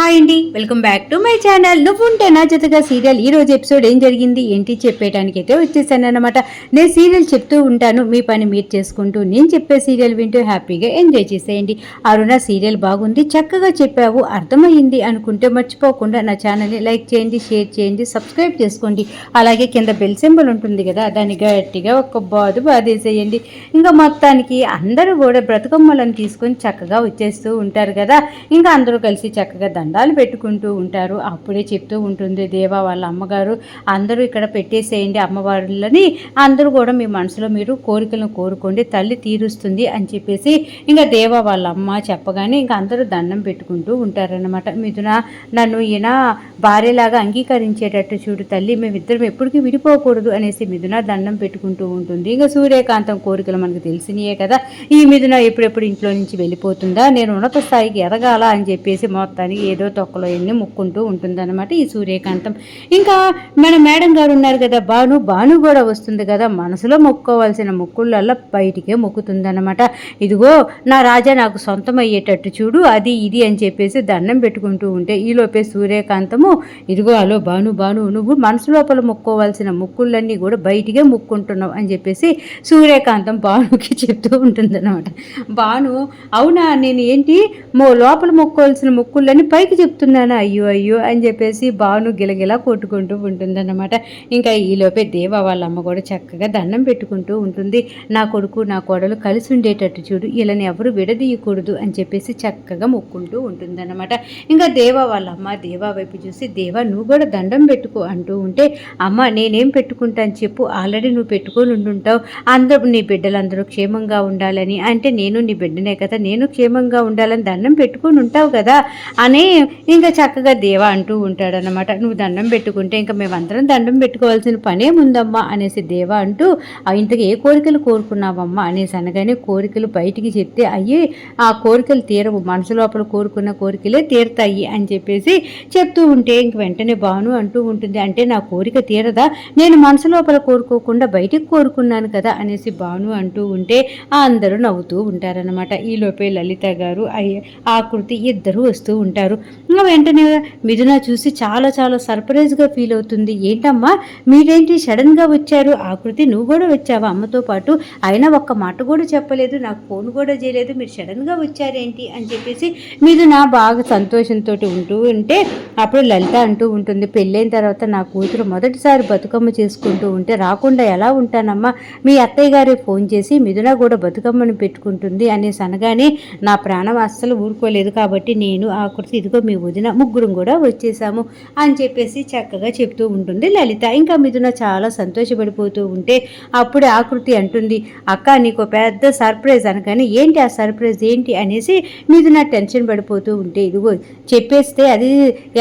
Hi అండి. Welcome back to my channel. నువ్వుంటే నా జతగా సీరియల్. ఈ రోజు ఎపిసోడ్ ఏం జరిగింది ఏంటి చెప్పేయడానికి అయితే వచ్చేసాను అనమాట నేను సీరియల్ చెప్తూ ఉంటాను మీ పని మీరు చేసుకుంటూ నేను చెప్పే సీరియల్ వింటూ హ్యాపీగా ఎంజాయ్ చేసేయండి. అరుణ సీరియల్ బాగుంది చక్కగా చెప్పావు అర్థమైంది అనుకుంటే మర్చిపోకుండా నా ఛానల్ని లైక్ చేయండి షేర్ చేయండి సబ్స్క్రైబ్ చేసుకోండి. అలాగే కింద బెల్ సింబల్ ఉంటుంది కదా దాన్ని గట్టిగా ఒక బాదు బాధేసేయండి ఇంకా మొత్తానికి అందరూ కూడా బ్రతుకమ్మలను తీసుకొని చక్కగా వచ్చేస్తూ ఉంటారు కదా. ఇంకా అందరూ కలిసి చక్కగా దాన్ని దండాలు పెట్టుకుంటూ ఉంటారు. అప్పుడే చెప్తూ ఉంటుంది దేవా వాళ్ళ అమ్మగారు అందరూ ఇక్కడ పెట్టేసేయండి అమ్మవారులని అందరూ కూడా మీ మనసులో మీరు కోరికలను కోరుకోండి తల్లి తీరుస్తుంది అని చెప్పేసి ఇంకా దేవా వాళ్ళ అమ్మ చెప్పగానే ఇంకా అందరూ దండం పెట్టుకుంటూ ఉంటారన్నమాట. మిథున నన్ను ఈయన భార్యలాగా అంగీకరించేటట్టు చూడు తల్లి మేమిద్దరం ఎప్పటికీ విడిపోకూడదు అనేసి మిథున దండం పెట్టుకుంటూ ఉంటుంది. ఇంకా సూర్యకాంతం కోరికలు మనకు తెలిసినయే కదా. ఈ మిథున ఎప్పుడెప్పుడు ఇంట్లో నుంచి వెళ్ళిపోతుందా? నేను ఉన్నత స్థాయికి ఎదగాల అని చెప్పేసి మొత్తానికి ఏదో తొక్కలో ఎన్ని ముక్కుంటూ ఉంటుందన్నమాట ఈ సూర్యకాంతం. ఇంకా మన మేడం గారు ఉన్నారు కదా భాను భాను కూడా వస్తుంది కదా మనసులో మొక్కుకోవాల్సిన ముక్కుళ్ళల్లో బయటికే మొక్కుతుందన్నమాట. ఇదిగో నా రాజా నాకు సొంతం అయ్యేటట్టు చూడు అది ఇది అని చెప్పేసి దండం పెట్టుకుంటూ ఉంటే ఈలోపే సూర్యకాంతము ఇదిగో అలో భాను భాను నువ్వు మనసు లోపల మొక్కోవాల్సిన ముక్కుళ్ళన్నీ కూడా బయటికే ముక్కుంటున్నావు అని చెప్పేసి సూర్యకాంతం భానుకి చెప్తూ ఉంటుందన్నమాట. భాను అవునా నేను ఏంటి మో లోపల మొక్కోవాల్సిన ముక్కుళ్ళని అబ్బాయికి చెప్తున్నాను అయ్యో అయ్యో అని చెప్పేసి బాను గిలగిలా కొట్టుకుంటూ ఉంటుందన్నమాట. ఇంకా ఈలోపే దేవ వాళ్ళ అమ్మ కూడా చక్కగా దండం పెట్టుకుంటూ ఉంటుంది. నా కొడుకు నా కోడలు కలిసి ఉండేటట్టు చూడు వీళ్ళని ఎవరు విడదీయకూడదు అని చెప్పేసి చక్కగా మొక్కుంటూ ఉంటుందన్నమాట. ఇంకా దేవ వాళ్ళ అమ్మ దేవా వైపు చూసి దేవా నువ్వు కూడా దండం పెట్టుకో అంటూ ఉంటే అమ్మ నేనేం పెట్టుకుంటాను చెప్పు ఆల్రెడీ నువ్వు పెట్టుకొని ఉండుంటావు. అందరూ నీ బిడ్డలందరూ క్షేమంగా ఉండాలని అంటే నేను నీ బిడ్డనే కదా నేను క్షేమంగా ఉండాలని దండం పెట్టుకొని ఉంటావు కదా అనే ఇంకా చక్కగా దేవ అంటూ ఉంటాడనమాట నువ్వు దండం పెట్టుకుంటే ఇంకా మేమందరం దండం పెట్టుకోవాల్సిన పనే ఉందమ్మా అనేసి దేవ అంటూ ఇంతకు ఏ కోరికలు కోరుకున్నావమ్మా? అనేసి అనగానే కోరికలు బయటికి చెప్తే అయ్యి ఆ కోరికలు తీరవు. మనసు లోపల కోరుకున్న కోరికలే తీరుతాయి అని చెప్పేసి చెప్తూ ఉంటే ఇంక వెంటనే బాను అంటూ ఉంటుంది అంటే నా కోరిక తీరదా? నేను మనసు లోపల కోరుకోకుండా బయటికి కోరుకున్నాను కదా అనేసి బాను అంటూ ఉంటే అందరూ నవ్వుతూ ఉంటారనమాట ఈలోపే లలిత గారు ఆకృతి ఇద్దరు వస్తూ ఉంటారు. ఇంకా వెంటనే మిథున చూసి చాలా చాలా సర్ప్రైజ్గా ఫీల్ అవుతుంది. ఏంటమ్మా మీరేంటి సడన్గా వచ్చారు? ఆకృతి నువ్వు కూడా వచ్చావా? అమ్మతో పాటు అయినా ఒక్క మాట కూడా చెప్పలేదు. నాకు ఫోన్ కూడా చేయలేదు. మీరు సడన్గా వచ్చారేంటి? అని చెప్పేసి మిథున బాగా సంతోషంతో ఉంటూ ఉంటే అప్పుడు లలిత అంటూ ఉంటుంది. పెళ్ళైన తర్వాత నా కూతురు మొదటిసారి బతుకమ్మ చేసుకుంటూ ఉంటే రాకుండా ఎలా ఉంటానమ్మా? మీ అత్తయ్య గారే ఫోన్ చేసి మిథున కూడా బతుకమ్మను పెట్టుకుంటుంది అనేసి అనగానే నా ప్రాణం అస్సలు ఊరుకోలేదు. కాబట్టి నేను ఆకృతి ఇదిగో మీ వదిన ముగ్గురం కూడా వచ్చేసాము అని చెప్పేసి చక్కగా చెప్తూ ఉంటుంది లలిత. ఇంకా మిథున చాలా సంతోషపడిపోతూ ఉంటే అప్పుడే ఆకృతి అంటుంది అక్క నీకు పెద్ద సర్ప్రైజ్ అనగానే ఏంటి ఆ సర్ప్రైజ్ ఏంటి? అనేసి మిథున టెన్షన్ పడిపోతూ ఉంటే ఇదిగో చెప్పేస్తే అది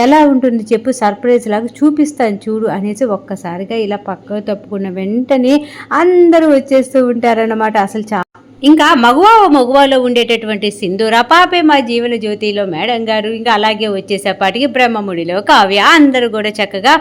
ఎలా ఉంటుంది చెప్పు సర్ప్రైజ్ లాగా చూపిస్తాను చూడు అనేసి ఒక్కసారిగా ఇలా పక్కకు తప్పుకున్న వెంటనే అందరూ వచ్చేస్తూ ఉంటారన్నమాట. అసలు చాలా ఇంకా మగువ మగువలో ఉండేటటువంటి సింధూర పాపే మా జీవన జ్యోతిలో మేడం గారు ఇంకా అలాగే వచ్చేసేపాటికి బ్రహ్మముడిలో కావ్య అందరూ కూడా చక్కగా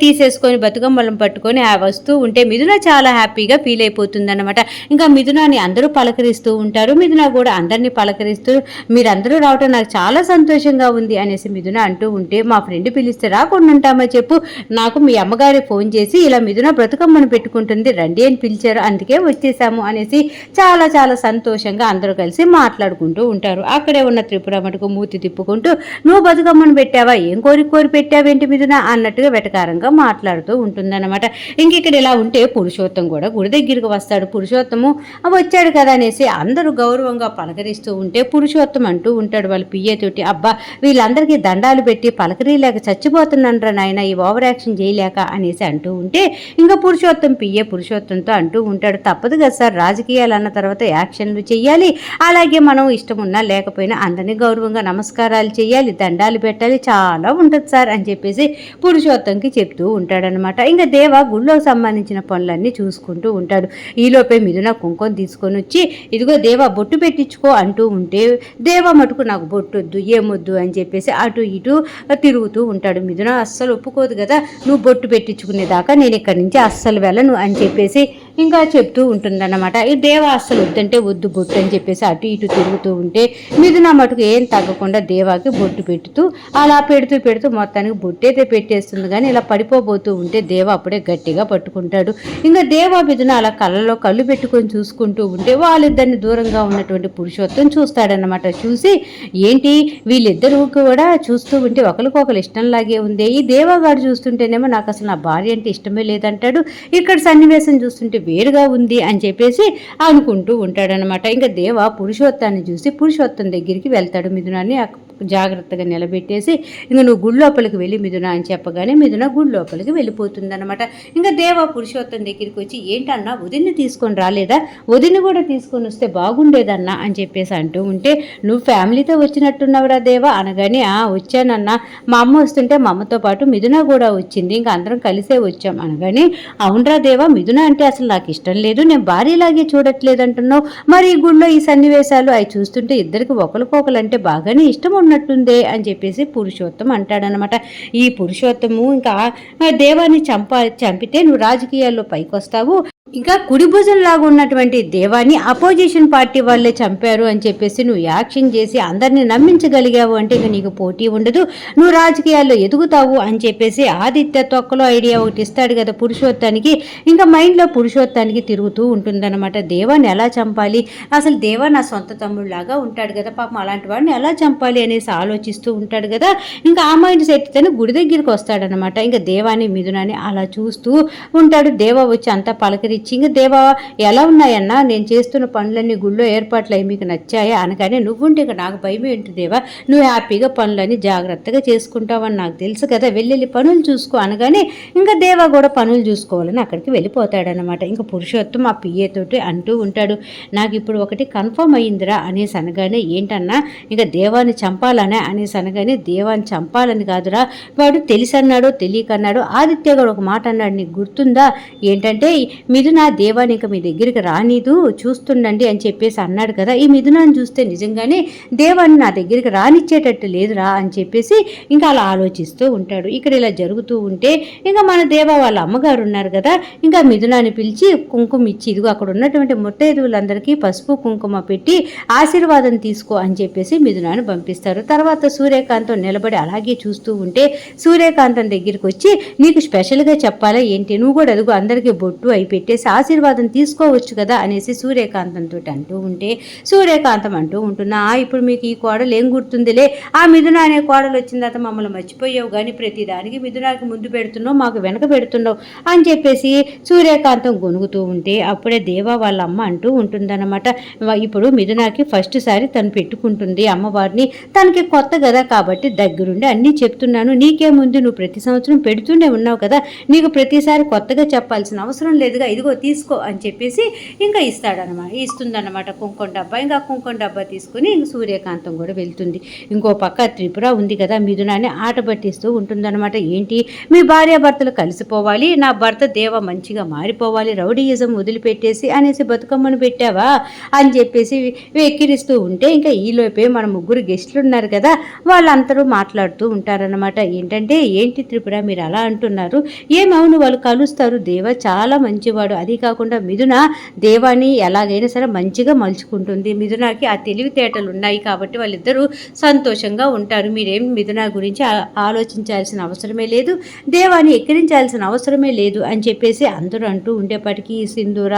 తీసేసుకొని బతుకమ్మలం పట్టుకొని ఆ వస్తూ ఉంటే మిథున చాలా హ్యాపీగా ఫీల్ అయిపోతుందన్నమాట. ఇంకా మిథునాని అందరూ పలకరిస్తూ ఉంటారు. మిథున కూడా అందరినీ పలకరిస్తూ మీరందరూ రావటం నాకు చాలా సంతోషంగా ఉంది అనేసి మిథున అంటూ ఉంటే మా ఫ్రెండ్ పిలిస్తే రాకుండా ఉంటామా చెప్పు. నాకు మీ అమ్మగారి ఫోన్ చేసి ఇలా మిథున బ్రతుకమ్మను పెట్టుకుంటుంది. రండి అని పిలిచారు. అందుకే వచ్చేసాము అనేసి చాలా చాలా చాలా సంతోషంగా అందరూ కలిసి మాట్లాడుకుంటూ ఉంటారు. అక్కడే ఉన్న త్రిపుర మటుకు మూతి తిప్పుకుంటూ నువ్వు బతుకమ్మను పెట్టావా? ఏం కోరి కోరి పెట్టావేంటి మిథున? అన్నట్టుగా వెటకారంగా మాట్లాడుతూ ఉంటుందన్నమాట. ఇంక ఇక్కడ ఇలా ఉంటే పురుషోత్తం కూడా గుడి దగ్గరికి వస్తాడు. పురుషోత్తము వచ్చాడు కదా అనేసి అందరూ గౌరవంగా పలకరిస్తూ ఉంటే పురుషోత్తం అంటూ ఉంటాడు వాళ్ళ పియ్యతోటి అబ్బా వీళ్ళందరికీ దండాలు పెట్టి పలకరీలేక చచ్చిపోతున్నానరా నాయన ఈ ఓవర్ యాక్షన్ చేయలేక అనేసి అంటూ ఉంటే ఇంకా పురుషోత్తం పియ్య పురుషోత్తంతో అంటూ ఉంటాడు. తప్పదు కదా సార్ రాజకీయాలు అన్న తర్వాత యాక్షన్లు చేయాలి అలాగే మనం ఇష్టం ఉన్నా లేకపోయినా అందరినీ గౌరవంగా నమస్కారాలు చేయాలి దండాలు పెట్టాలి. చాలా ఉంటుంది సార్ అని చెప్పేసి పురుషోత్తంకి చెప్తూ ఉంటాడనమాట ఇంకా దేవ గుళ్ళోకి సంబంధించిన పనులన్నీ చూసుకుంటూ ఉంటాడు. ఈలోపే మిథున కుంకుమ తీసుకొని వచ్చి ఇదిగో దేవ బొట్టు పెట్టించుకో అంటూ ఉంటే దేవ మటుకు నాకు బొట్టు వద్దు ఏమొద్దు అని చెప్పేసి అటు ఇటు తిరుగుతూ ఉంటాడు మిథున. అస్సలు ఒప్పుకోదు కదా నువ్వు బొట్టు పెట్టించుకునేదాకా నేను ఇక్కడి నుంచి అస్సలు వెళ్ళను అని చెప్పేసి ఇంకా చెప్తూ ఉంటుందన్నమాట. ఈ దేవ అస్సలు వద్దంటే వద్దు బొట్టు అని చెప్పేసి అటు ఇటు తిరుగుతూ ఉంటే మిథున మటుకు ఏం తగ్గకుండా దేవాకి బొట్టు పెడుతూ అలా పెడుతూ పెడుతూ మొత్తానికి బొట్టైతే పెట్టేస్తుంది. కానీ ఇలా పడిపోబోతూ ఉంటే దేవ అప్పుడే గట్టిగా పట్టుకుంటాడు. ఇంకా దేవ మిథున అలా కళ్ళలో కళ్ళు పెట్టుకొని చూసుకుంటూ ఉంటే వాళ్ళిద్దరిని దూరంగా ఉన్నటువంటి పురుషోత్తం చూస్తాడనమాట చూసి ఏంటి వీళ్ళిద్దరూ కూడా చూస్తూ ఉంటే ఒకరికొకరు ఇష్టంలాగే ఉంది. ఈ దేవగాడు చూస్తుంటేనేమో నాకు అసలు నా భార్య అంటే ఇష్టమే లేదంటాడు. ఇక్కడ సన్నివేశం చూస్తుంటే వేరుగా ఉంది అని చెప్పేసి అనుకుంటూ ఉంటాడనమాట ఇంకా దేవ పురుషోత్తాన్ని చూసి పురుషోత్తం దగ్గరికి వెళ్తాడు మిథునాన్ని. జాగ్రత్తగా నిలబెట్టేసి ఇంకా నువ్వు గుడి లోపలికి వెళ్ళి మిథున అని చెప్పగానే మిథున గుడి లోపలికి వెళ్ళిపోతుంది అనమాట ఇంకా దేవ పురుషోత్తం దగ్గరికి వచ్చి ఏంటన్నా వదిన్ని తీసుకొని రాలేదా? వదిన్ని కూడా తీసుకొని వస్తే బాగుండేదన్నా? అని చెప్పేసి అంటూ ఉంటే నువ్వు ఫ్యామిలీతో వచ్చినట్టున్నావురా దేవా? అనగానే ఆ వచ్చానన్నా. మా అమ్మ వస్తుంటే మా అమ్మతో పాటు మిథున కూడా వచ్చింది. ఇంకా అందరం కలిసే వచ్చాం. అనగానే అవునరా దేవా మిథున అంటే అసలు నాకు ఇష్టం లేదు. నేను భార్యలాగే చూడట్లేదు అంటున్నావు మరి ఈ గుళ్ళో ఈ సన్నివేశాలు అవి చూస్తుంటే ఇద్దరికి ఒకరికొకరు అంటే బాగానే ఇష్టం ఉన్నట్టుందే అని చెప్పేసి పురుషోత్తం అంటాడనమాట. ఈ పురుషోత్తము ఇంకా దేవాన్ని చంప చంపితే నువ్వు రాజకీయాల్లో పైకొస్తావు ఇంకా కుడి భుజం లాగా ఉన్నటువంటి దేవాన్ని అపోజిషన్ పార్టీ వాళ్ళే చంపారు అని చెప్పేసి నువ్వు యాక్షన్ చేసి అందరిని నమ్మించగలిగావు అంటే ఇక నీకు పోటీ ఉండదు. నువ్వు రాజకీయాల్లో ఎదుగుతావు అని చెప్పేసి ఆదిత్య తొక్కలో ఐడియా ఒకటి ఇస్తాడు కదా పురుషోత్తానికి. ఇంకా మైండ్లో పురుషోత్తానికి తిరుగుతూ ఉంటుందన్నమాట. దేవాన్ని ఎలా చంపాలి? అసలు దేవా నా సొంత తమ్ముళ్ళలాగా ఉంటాడు కదా పాపం అలాంటి వాడిని ఎలా చంపాలి అనేసి ఆలోచిస్తూ ఉంటాడు కదా. ఇంకా ఆ మైండ్ సెట్ తను గుడి దగ్గరికి వస్తాడనమాట ఇంకా దేవాన్ని మిథునాన్ని అలా చూస్తూ ఉంటాడు. దేవ వచ్చి అంతా పలకరించి ఇంక దేవా ఎలా ఉన్నాయన్నా నేను చేస్తున్న పనులన్నీ గుళ్ళో ఏర్పాట్లు అయి మీకు నచ్చాయా అనగానే నువ్వుంటే ఇక నాకు భయం ఏంటి దేవా? నువ్వు హ్యాపీగా పనులన్నీ జాగ్రత్తగా చేసుకుంటావని నాకు తెలుసు కదా వెళ్ళి పనులు చూసుకో అనగానే ఇంకా దేవా కూడా పనులు చూసుకోవాలని అక్కడికి వెళ్ళిపోతాడనమాట ఇంకా పురుషోత్తం ఆ పిఏతోటి అంటూ ఉంటాడు. నాకు ఇప్పుడు ఒకటి కన్ఫర్మ్ అయ్యిందిరా అనేసి అనగానే ఏంటన్నా ఇంకా దేవాన్ని చంపాలనే? అనేసి అనగానే దేవాన్ని చంపాలని కాదురా. వాడు తెలిసన్నాడో తెలియకన్నాడో ఆదిత్య గారు ఒక మాట అన్నాడు. నీకు గుర్తుందా? ఏంటంటే నా దేవాని ఇంకా మీ దగ్గరికి రానీదు చూస్తుండండి అని చెప్పేసి అన్నాడు కదా. ఈ మిథునాన్ని చూస్తే నిజంగానే దేవాన్ని నా దగ్గరికి రానిచ్చేటట్టు లేదురా అని చెప్పేసి ఇంకా అలా ఆలోచిస్తూ ఉంటాడు. ఇక్కడ ఇలా జరుగుతూ ఉంటే ఇంకా మన దేవ వాళ్ళ అమ్మగారు ఉన్నారు కదా. ఇంకా మిథునాన్ని పిలిచి కుంకుమ ఇచ్చి ఇదిగో అక్కడ ఉన్నటువంటి ముత్తైదువులందరికీ పసుపు కుంకుమ పెట్టి ఆశీర్వాదం తీసుకో అని చెప్పేసి మిథునాన్ని పంపిస్తారు. తర్వాత సూర్యకాంతం నిలబడి అలాగే చూస్తూ ఉంటే సూర్యకాంతం దగ్గరికి వచ్చి నీకు స్పెషల్గా చెప్పాలా ఏంటి? నువ్వు కూడా అదిగో అందరికీ బొట్టు అయి పెట్టేసి ఆశీర్వాదం తీసుకోవచ్చు కదా అనేసి సూర్యకాంతంతో అంటూ ఉంటే సూర్యకాంతం అంటూ ఉంటున్నా ఇప్పుడు మీకు ఈ కోడలు ఏం గుర్తుందిలే? ఆ మిథున అనే కోడలు వచ్చిన తర్వాత మమ్మల్ని మర్చిపోయావు కానీ ప్రతి దానికి మిథునాకి ముందు పెడుతున్నావు మాకు వెనక పెడుతున్నావు అని చెప్పేసి సూర్యకాంతం గొనుగుతూ ఉంటే అప్పుడే దేవా వాళ్ళ అమ్మ అంటూ ఉంటుందన్నమాట. ఇప్పుడు మిథునాకి ఫస్ట్ సారి తను పెట్టుకుంటుంది అమ్మవారిని తనకి కొత్త కదా కాబట్టి దగ్గరుండి అన్నీ చెప్తున్నాను. నీకేముంది నువ్వు ప్రతి సంవత్సరం పెడుతూనే ఉన్నావు కదా నీకు ప్రతిసారి కొత్తగా చెప్పాల్సిన అవసరం లేదుగా ఇది ఇదిగో తీసుకో అని చెప్పేసి ఇంకా ఇస్తాడనమాట ఇస్తుందన్నమాట కుంకుమ డబ్బా. ఇంకా కుంకుమ డబ్బా తీసుకుని ఇంక సూర్యకాంతం కూడా వెళ్తుంది. ఇంకో పక్క త్రిపుర ఉంది కదా మిథునాన్ని ఆట పట్టిస్తూ ఉంటుందన్నమాట. ఏంటి? మీ భార్యాభర్తలు కలిసిపోవాలి. నా భర్త దేవ మంచిగా మారిపోవాలి. రౌడీయిజం వదిలిపెట్టేసి అనేసి బతుకమ్మను పెట్టావా అని చెప్పేసి వెక్కిరిస్తూ ఉంటే ఇంకా ఈలోపే మన ముగ్గురు గెస్టులు ఉన్నారు కదా వాళ్ళందరూ మాట్లాడుతూ ఉంటారన్నమాట. ఏంటంటే ఏంటి త్రిపుర మీరు అలా అంటున్నారు? ఏమవును? వాళ్ళు కలుస్తారు. దేవ చాలా మంచివాడు. అది కాకుండా మిథున దేవాన్ని ఎలాగైనా సరే మంచిగా మలుచుకుంటుంది. మిథునాకి ఆ తెలివితేటలు ఉన్నాయి కాబట్టి వాళ్ళిద్దరూ సంతోషంగా ఉంటారు. మీరేం మిథున గురించి ఆలోచించాల్సిన అవసరమే లేదు. దేవాన్ని ఎక్కిరించాల్సిన అవసరమే లేదు అని చెప్పేసి అందరూ అంటూ ఉండేపాటికి సింధూర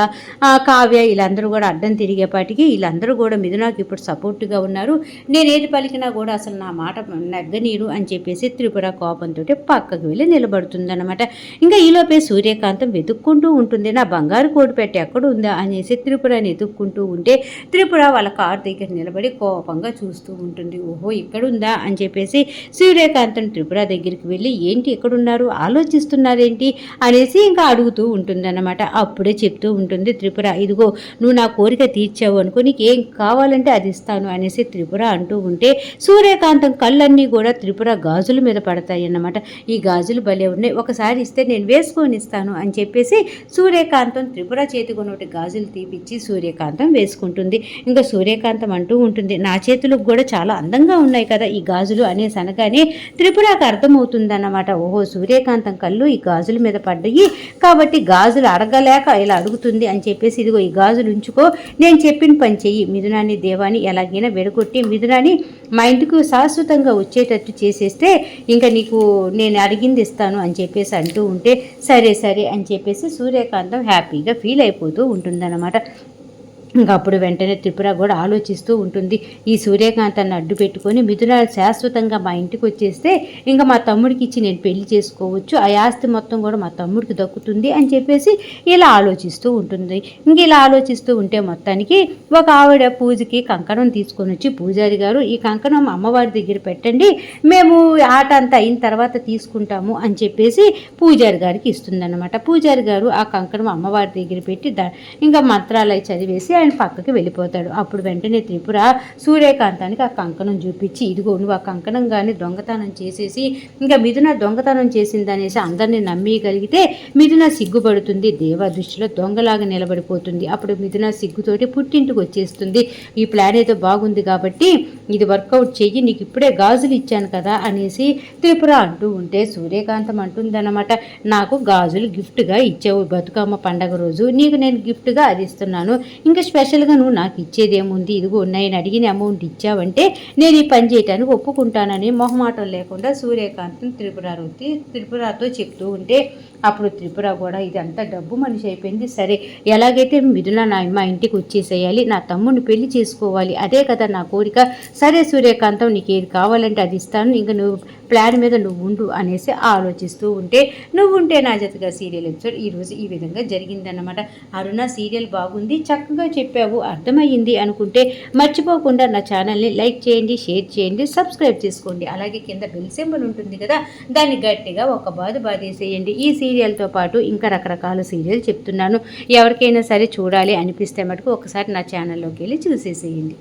ఆ కావ్య వీళ్ళందరూ కూడా అడ్డం తిరిగేపాటికి వీళ్ళందరూ కూడా మిథునాకి ఇప్పుడు సపోర్ట్గా ఉన్నారు. నేను ఏది పలికినా కూడా అసలు నా మాట నగ్గనీరు అని చెప్పేసి త్రిపుర కోపంతో పక్కకు వెళ్ళి నిలబడుతుందన్నమాట. ఇంకా ఈలోపే సూర్యకాంతం వెతుక్కుంటూ ఉంటుంది. నా ఆ బంగారు కోడి పెట్టి ఎక్కడ ఉందా అనేసి త్రిపురని ఎదుక్కుంటూ ఉంటే త్రిపుర వాళ్ళ కారు దగ్గర నిలబడి కోపంగా చూస్తూ ఉంటుంది. ఓహో ఇక్కడ ఉందా అని చెప్పేసి సూర్యకాంతం త్రిపుర దగ్గరికి వెళ్ళి ఏంటి ఎక్కడున్నారు ఆలోచిస్తున్నారేంటి? అనేసి ఇంకా అడుగుతూ ఉంటుందన్నమాట. అప్పుడే చెప్తూ ఉంటుంది త్రిపుర ఇదిగో నువ్వు నా కోరిక తీర్చావు అనుకో నీకు ఏం కావాలంటే అది ఇస్తాను అనేసి త్రిపుర అంటూ ఉంటే సూర్యకాంతం కళ్ళన్నీ కూడా త్రిపుర గాజుల మీద పడతాయి అన్నమాట. ఈ గాజులు భలే ఉన్నాయి. ఒకసారి ఇస్తే నేను వేసుకొని ఇస్తాను అని చెప్పేసి సూర్యకాంతం సూర్యకాంతం త్రిపుర చేతికి గాజులు తీపిచ్చి సూర్యకాంతం వేసుకుంటుంది. ఇంకా సూర్యకాంతం అంటూ ఉంటుంది. నా చేతులకు కూడా చాలా అందంగా ఉన్నాయి కదా ఈ గాజులు అనేసి అనగానే త్రిపురకు అర్థమవుతుందన్నమాట. ఓహో సూర్యకాంతం కళ్ళు ఈ గాజుల మీద పడ్డాయి. కాబట్టి గాజులు అడగలేక ఇలా అడుగుతుంది అని చెప్పేసి ఇదిగో ఈ గాజులు ఉంచుకో నేను చెప్పిన పని చెయ్యి. మిథునాన్ని దేవాన్ని ఎలాగైనా విడగొట్టి మిథునాన్ని మా ఇంటికి శాశ్వతంగా వచ్చేటట్టు చేసేస్తే ఇంకా నీకు నేను అడిగింది ఇస్తాను అని చెప్పేసి అంటూ ఉంటే సరే సరే అని చెప్పేసి సూర్యకాంతం హ్యాపీగా ఫీల్ అయిపోతూ ఉంటుందన్నమాట. ఇంకా అప్పుడు వెంటనే త్రిపుర కూడా ఆలోచిస్తూ ఉంటుంది. ఈ సూర్యకాంతాన్ని అడ్డు పెట్టుకొని మిథున శాశ్వతంగా మా ఇంటికి వచ్చేస్తే ఇంకా మా తమ్ముడికి ఇచ్చి నేను పెళ్ళి చేసుకోవచ్చు. ఆ ఆస్తి మొత్తం కూడా మా తమ్ముడికి దక్కుతుంది అని చెప్పేసి ఇలా ఆలోచిస్తూ ఉంటుంది. ఇంక ఇలా ఆలోచిస్తూ ఉంటే మొత్తానికి ఒక ఆవిడ పూజకి కంకణం తీసుకొని వచ్చి పూజారి గారు ఈ కంకణం అమ్మవారి దగ్గర పెట్టండి. మేము ఆట అంతా అయిన తర్వాత తీసుకుంటాము అని చెప్పేసి పూజారి గారికి ఇస్తుందన్నమాట. పూజారి గారు ఆ కంకణం అమ్మవారి దగ్గర పెట్టి దా ఇంకా మంత్రాలయ చదివేసి ఆయన పక్కకి వెళ్ళిపోతాడు. అప్పుడు వెంటనే త్రిపుర సూర్యకాంతానికి ఆ కంకణం చూపించి ఇదిగో నువ్వు ఆ కంకణం కానీ దొంగతనం చేసేసి ఇంకా మిథున దొంగతనం చేసిందనేసి అందరినీ నమ్మగలిగితే మిథున సిగ్గుపడుతుంది. దేవ దృష్టిలో దొంగలాగా నిలబడిపోతుంది. అప్పుడు మిథున సిగ్గుతోటి పుట్టింటికి వచ్చేస్తుంది. ఈ ప్లాన్ ఏదో బాగుంది కాబట్టి ఇది వర్కౌట్ చెయ్యి నీకు ఇప్పుడే గాజులు ఇచ్చాను కదా అనేసి త్రిపుర అంటూ ఉంటే సూర్యకాంతం అంటుందన్నమాట. నాకు గాజులు గిఫ్ట్గా ఇచ్చావు. బతుకమ్మ పండగ రోజు నీకు నేను గిఫ్ట్గా అది ఇస్తున్నాను. ఇంకా స్పెషల్గా నువ్వు నాకు ఇచ్చేదేముంది? ఇదిగో నేను అడిగిన అమౌంట్ ఇచ్చావంటే నేను ఈ పని చేయటానికి ఒప్పుకుంటానని మొహమాటం లేకుండా సూర్యకాంతం త్రిపురావతి త్రిపురతో చెప్తూ ఉంటే అప్పుడు త్రిపుర కూడా ఇదంతా డబ్బు మనిషి అయిపోయింది సరే. ఎలాగైతే మిథున నా మా ఇంటికి వచ్చేసేయాలి నా తమ్ముడిని పెళ్ళి చేసుకోవాలి అదే కదా నా కోరిక. సరే సూర్యకాంతం నీకు ఏది కావాలంటే అది ఇస్తాను. ఇంకా నువ్వు ప్లాన్ మీద నువ్వు ఉండు అనేసి ఆలోచిస్తూ ఉంటే నువ్వు ఉంటే నా జతగా సీరియల్ ఎపిసోడ్ ఈరోజు ఈ విధంగా జరిగిందన్నమాట. అరుణ సీరియల్ బాగుంది చక్కగా చెప్పావు అర్థమయ్యింది అనుకుంటే మర్చిపోకుండా నా ఛానల్ని లైక్ చేయండి షేర్ చేయండి సబ్స్క్రైబ్ చేసుకోండి. అలాగే కింద బెల్ సింబల్ ఉంటుంది కదా దాన్ని గట్టిగా ఒక బాధ బాధేసేయండి. ఈ సీరియల్తో పాటు ఇంకా రకరకాల సీరియల్ చెప్తున్నాను. ఎవరికైనా సరే చూడాలి అనిపిస్తే మటుకు ఒకసారి నా ఛానల్లోకి వెళ్ళి చూసేసేయండి.